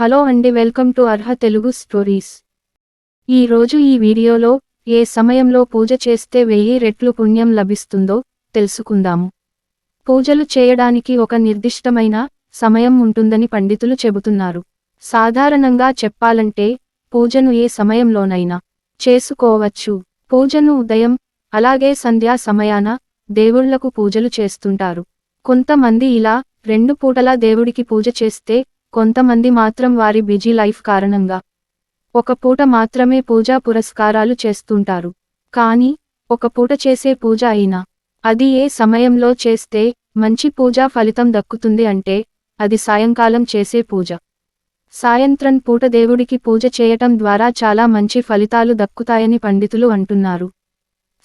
Hello అండి welcome to Arha Telugu stories. ఈ రోజు ఈ వీడియోలో ఏ సమయంలో పూజ చేస్తే వెయ్యి రెట్లు పుణ్యం లభిస్తుందో తెలుసుకుందాము. పూజలు చేయడానికి ఒక నిర్దిష్టమైన సమయం ఉంటుందని పండితులు చెబుతున్నారు. సాధారణంగా చెప్పాలంటే పూజను ఏ సమయంలోనైనా చేసుకోవచ్చు. పూజను ఉదయం అలాగే సంధ్యా సమయాన దేవుళ్ళకు పూజలు చేస్తుంటారు. కొంతమంది ఇలా రెండు పూటలా దేవుడికి పూజ చేస్తే కొంతమంది మాత్రం వారి బిజీ లైఫ్ కారణంగా ఒక పూట మాత్రమే పూజా పురస్కారాలు చేస్తుంటారు. కానీ ఒక పూట చేసే పూజ అయినా అది ఏ సమయంలో చేస్తే మంచి పూజా ఫలితం దక్కుతుంది అంటే అది సాయంకాలం చేసే పూజ. సాయంత్రం పూట దేవుడికి పూజ చేయటం ద్వారా చాలా మంచి ఫలితాలు దక్కుతాయని పండితులు అంటున్నారు.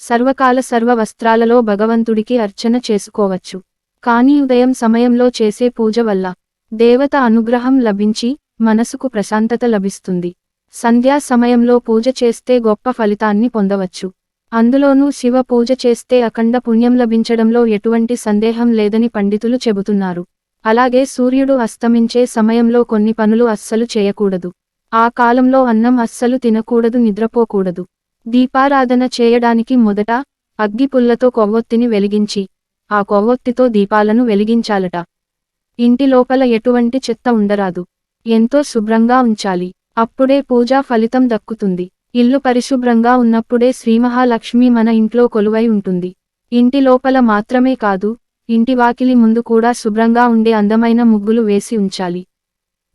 సర్వకాల సర్వ వస్త్రాలలో భగవంతుడికి అర్చన చేసుకోవచ్చు. కానీ ఉదయం సమయంలో చేసే పూజ వల్ల దేవత అనుగ్రహం లభించి మనసుకు ప్రశాంతత లభిస్తుంది. సంధ్యా సమయంలో పూజ చేస్తే గొప్ప ఫలితాన్ని పొందవచ్చు. అందులోనూ శివ పూజ చేస్తే అఖండ పుణ్యం లభించడంలో ఎటువంటి సందేహం లేదని పండితులు చెబుతున్నారు. అలాగే సూర్యుడు అస్తమించే సమయంలో కొన్ని పనులు అస్సలు చేయకూడదు. ఆ కాలంలో అన్నం అస్సలు తినకూడదు నిద్రపోకూడదు. దీపారాధన చేయడానికి మొదట అగ్గిపుల్లతో కొవ్వొత్తిని వెలిగించి ఆ కొవ్వొత్తితో దీపాలను వెలిగించాలట. ఇంటి లోపల ఎటువంటి చెత్త ఉండరాదు. ఎంతో శుభ్రంగా ఉంచాలి. అప్పుడే పూజా ఫలితం దక్కుతుంది. ఇల్లు పరిశుభ్రంగా ఉన్నప్పుడే శ్రీమహాలక్ష్మి మన ఇంట్లో కొలువై ఉంటుంది. ఇంటి లోపల మాత్రమే కాదు ఇంటి వాకిలి ముందు కూడా శుభ్రంగా ఉండే అందమైన ముగ్గులు వేసి ఉంచాలి.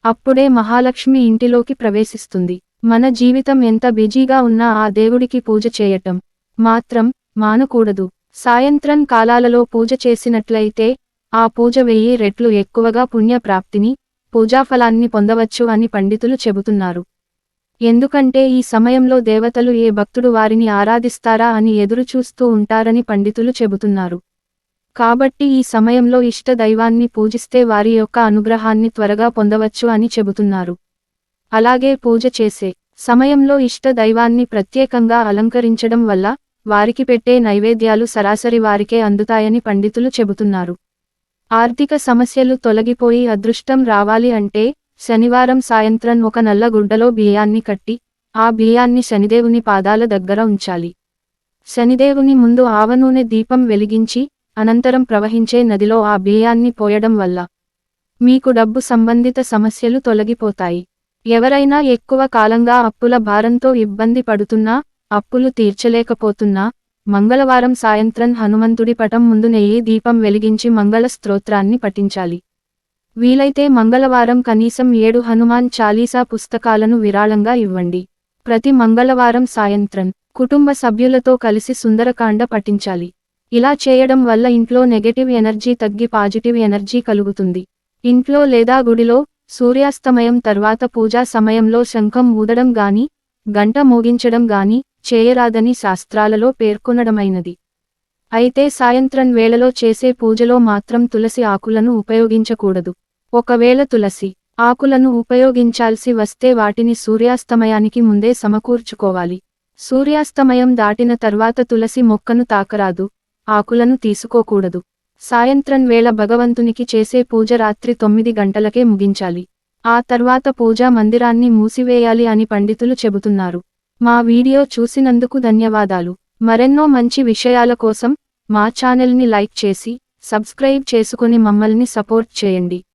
అప్పుడే మహాలక్ష్మి ఇంటిలోకి ప్రవేశిస్తుంది. మన జీవితం ఎంత బిజీగా ఉన్నా ఆ దేవుడికి పూజ చేయటం మాత్రం మానకూడదు. సాయంత్రం కాలాలలో పూజ చేసినట్లయితే ఆ పూజ వెయ్యి రెట్లు ఎక్కువగా పుణ్య ప్రాప్తిని పూజాఫలాన్ని పొందవచ్చు అని పండితులు చెబుతున్నారు. ఎందుకంటే ఈ సమయంలో దేవతలు ఏ భక్తుడు వారిని ఆరాధిస్తారా అని ఎదురుచూస్తూ ఉంటారని పండితులు చెబుతున్నారు. కాబట్టి ఈ సమయంలో ఇష్ట దైవాన్ని పూజిస్తే వారి యొక్క అనుగ్రహాన్ని త్వరగా పొందవచ్చు అని చెబుతున్నారు. అలాగే పూజ చేసే సమయంలో ఇష్ట దైవాన్ని ప్రత్యేకంగా అలంకరించడం వల్ల వారికి పెట్టే నైవేద్యాలు సరాసరి వారికే అందుతాయని పండితులు చెబుతున్నారు. ఆర్థిక సమస్యలు తొలగిపోయి అదృష్టం రావాలి అంటే శనివారం సాయంత్రం ఒక నల్ల గుడ్డలో బియ్యాన్ని కట్టి ఆ బియ్యాన్ని శనిదేవుని పాదాల దగ్గర ఉంచాలి. శనిదేవుని ముందు ఆవనూనె దీపం వెలిగించి అనంతరం ప్రవహించే నదిలో ఆ బియ్యాన్ని పోయడం వల్ల మీకు డబ్బు సంబంధిత సమస్యలు తొలగిపోతాయి. ఎవరైనా ఎక్కువ కాలంగా అప్పుల భారంతో ఇబ్బంది పడుతున్నా అప్పులు తీర్చలేకపోతున్నా మంగళవారం సాయంత్రం హనుమంతుడి పటం ముందు నెయ్యి దీపం వెలిగించి మంగళ స్తోత్రాన్ని పఠించాలి. వీలైతే మంగళవారం కనీసం ఏడు హనుమాన్ చాలీసా పుస్తకాలను విరాళంగా ఇవ్వండి. ప్రతి మంగళవారం సాయంత్రం కుటుంబ సభ్యులతో కలిసి సుందరకాండ పఠించాలి. ఇలా చేయడం వల్ల ఇంట్లో నెగటివ్ ఎనర్జీ తగ్గి పాజిటివ్ ఎనర్జీ కలుగుతుంది. ఇంట్లో లేదా గుడిలో సూర్యాస్తమయం తర్వాత పూజా సమయంలో శంఖం ఊదడం గాని గంట మోగించడం గాని చేయరాదని శాస్త్రాలలో పేర్కొనడమైనది. అయితే సాయంత్రం వేళలో చేసే పూజలో మాత్రం తులసి ఆకులను ఉపయోగించకూడదు. ఒకవేళ తులసి ఆకులను ఉపయోగించాల్సి వస్తే వాటిని సూర్యాస్తమయానికి ముందే సమకూర్చుకోవాలి. సూర్యాస్తమయం దాటిన తర్వాత తులసి మొక్కను తాకరాదు ఆకులను తీసుకోకూడదు. సాయంత్రం వేళ భగవంతునికి చేసే పూజ రాత్రి తొమ్మిది గంటలకే ముగించాలి. ఆ తర్వాత పూజా మందిరాన్ని మూసివేయాలి అని పండితులు చెబుతున్నారు. మా వీడియో చూసినందుకు ధన్యవాదాలు. మరెన్నో మంచి విషయాల కోసం మా ఛానల్ని లైక్ చేసి సబ్స్క్రైబ్ చేసుకుని మమ్మల్ని సపోర్ట్ చేయండి.